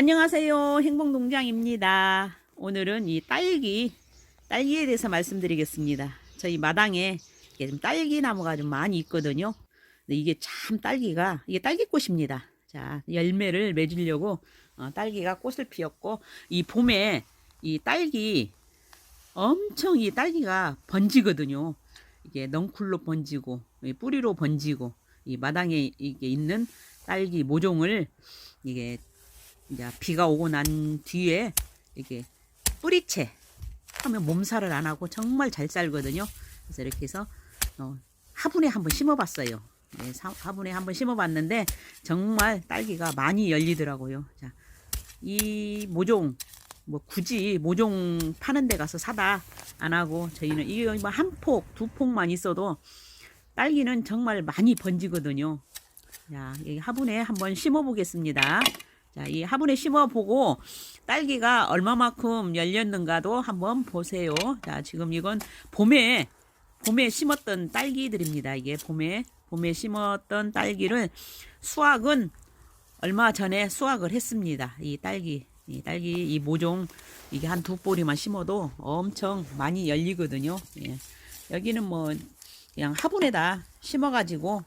안녕하세요. 행복농장입니다. 오늘은 이 딸기, 딸기에 대해서 말씀드리겠습니다. 저희 마당에 이게 좀 딸기 나무가 좀 많이 있거든요. 근데 이게 참 딸기가, 이게 딸기꽃입니다. 자, 열매를 맺으려고 어, 딸기가 꽃을 피웠고, 이 봄에 이 딸기, 엄청 이 딸기가 번지거든요. 이게 넝쿨로 번지고, 이 뿌리로 번지고, 이 마당에 이게 있는 딸기 모종을 이게 이제 비가 오고 난 뒤에 이게 뿌리채 하면 몸살을 안 하고 정말 잘 살거든요. 그래서 이렇게 해서 어, 화분에 한번 심어봤어요. 네, 사- 화분에 한번 심어봤는데 정말 딸기가 많이 열리더라고요. 자, 이 모종 뭐 굳이 모종 파는 데 가서 사다 안 하고 저희는 이게 뭐한 폭, 두 폭만 있어도 딸기는 정말 많이 번지거든요. 자, 이 화분에 한번 심어 보겠습니다. 자, 이 화분에 심어 보고 딸기가 얼마만큼 열렸는가도 한번 보세요. 자, 지금 이건 봄에 봄에 심었던 딸기들입니다. 이게 봄에 봄에 심었던 딸기를 수확은 얼마 전에 수확을 했습니다. 이 딸기, 이 딸기 이 모종 이게 한 두 뿌리만 심어도 엄청 많이 열리거든요. 예. 여기는 뭐 그냥 화분에다 심어가지고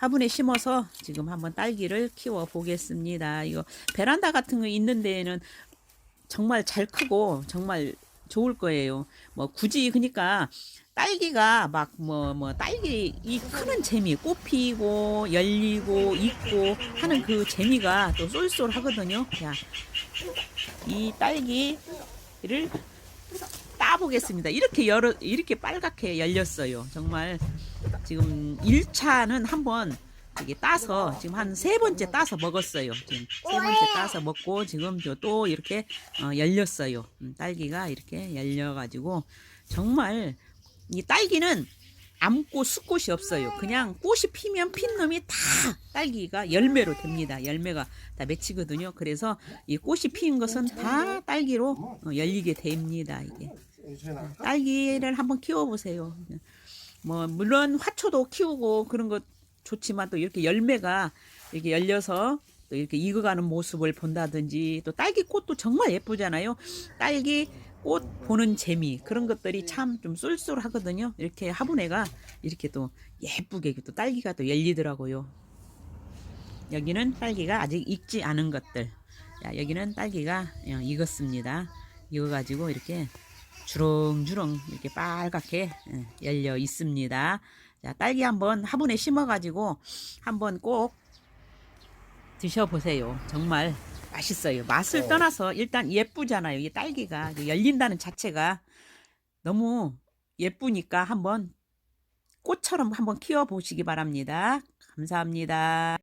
화분에 심어서 지금 한번 딸기를 키워 보겠습니다. 이거 베란다 같은 거 있는 데에는 정말 잘 크고 정말 좋을 거예요. 뭐 굳이 그러니까 딸기가 막 뭐뭐 딸기 이 크는 재미 꽃 피고 열리고 익고 하는 그 재미가 또 쏠쏠하거든요. 자, 이 딸기를 따보겠습니다. 이렇게 열어 이렇게 빨갛게 열렸어요. 정말 지금 1차는 한번 이게 따서 지금 한 세 번째 따서 먹었어요. 지금 세 번째 따서 먹고 지금 저또 이렇게 어, 열렸어요. 음, 딸기가 이렇게 열려가지고 정말 이 딸기는 암꽃 수꽃이 없어요. 그냥 꽃이 피면 핀 놈이 다 딸기가 열매로 됩니다. 열매가 다 맺히거든요. 그래서 이 꽃이 피는 것은 다 딸기로 어, 열리게 됩니다. 이게 딸기를 한번 키워보세요. 뭐 물론 화초도 키우고 그런 것 좋지만 또 이렇게 열매가 이렇게 열려서 또 이렇게 익어가는 모습을 본다든지 또 딸기 꽃도 정말 예쁘잖아요. 딸기 꽃 보는 재미 그런 것들이 참 좀 쏠쏠하거든요. 이렇게 화분에가 이렇게 또 예쁘게 또 딸기가 또 열리더라고요. 여기는 딸기가 아직 익지 않은 것들. 자, 여기는 딸기가 어, 익었습니다. 익어가지고 이렇게 주렁주렁 이렇게 빨갛게 예, 열려 있습니다. 자, 딸기 한번 화분에 심어가지고 한번 꼭 드셔보세요. 정말 맛있어요. 맛을 떠나서 일단 예쁘잖아요. 이 딸기가 그 열린다는 자체가 너무 예쁘니까 한번 꽃처럼 한번 키워보시기 바랍니다. 감사합니다.